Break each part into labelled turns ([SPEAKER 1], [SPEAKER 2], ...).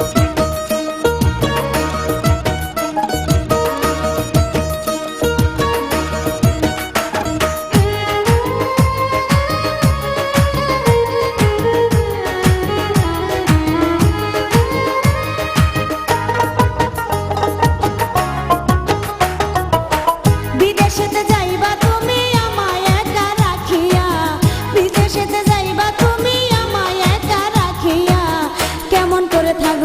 [SPEAKER 1] বিদেশেতে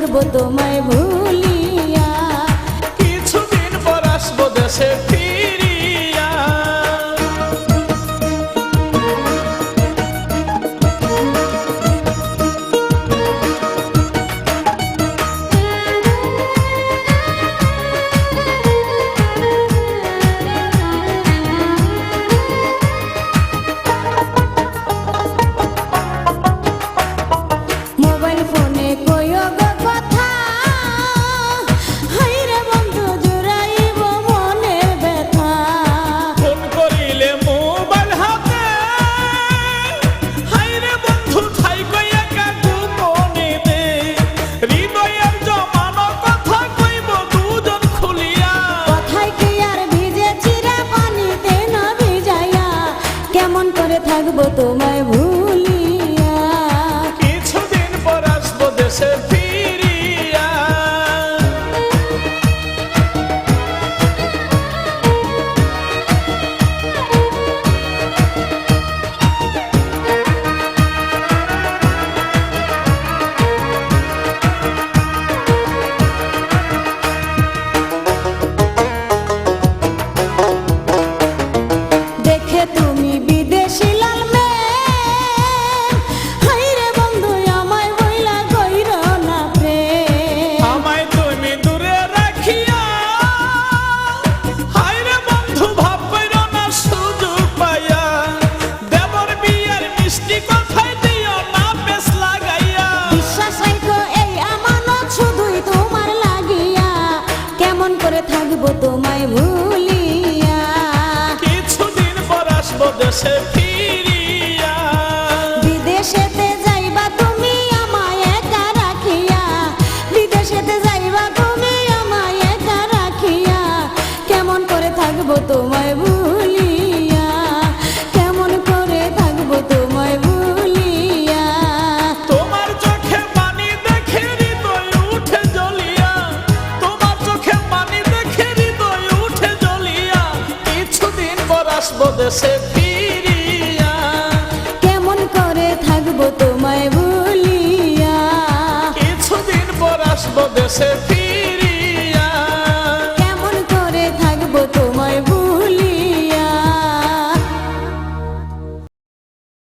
[SPEAKER 1] থাকব তোমায় ভুলিয়া।
[SPEAKER 2] কিছুদিন পর আসব দেশে
[SPEAKER 1] করে থাকব তোমায় ভুলিয়া।
[SPEAKER 2] কিছুদিন পর আসব দেশে দেশে ফিরিয়া।
[SPEAKER 1] বিদেশেতে যাইবা তুমি আমায় একা রাখিয়া। বিদেশেতে যাইবা তুমি আমায় একা রাখিয়া। কেমন করে থাকব তোমায় ভুলিয়া? কেমন করে থাকব তোমায় ভুলিয়া?
[SPEAKER 2] তোমার চোখে পানি দেখে হৃদয় উঠে জ্বলিয়া। তোমার চোখে পানি দেখে হৃদয় উঠে জ্বলিয়া। কিছুদিন পর আসব দেশে
[SPEAKER 1] থাকব তোমায়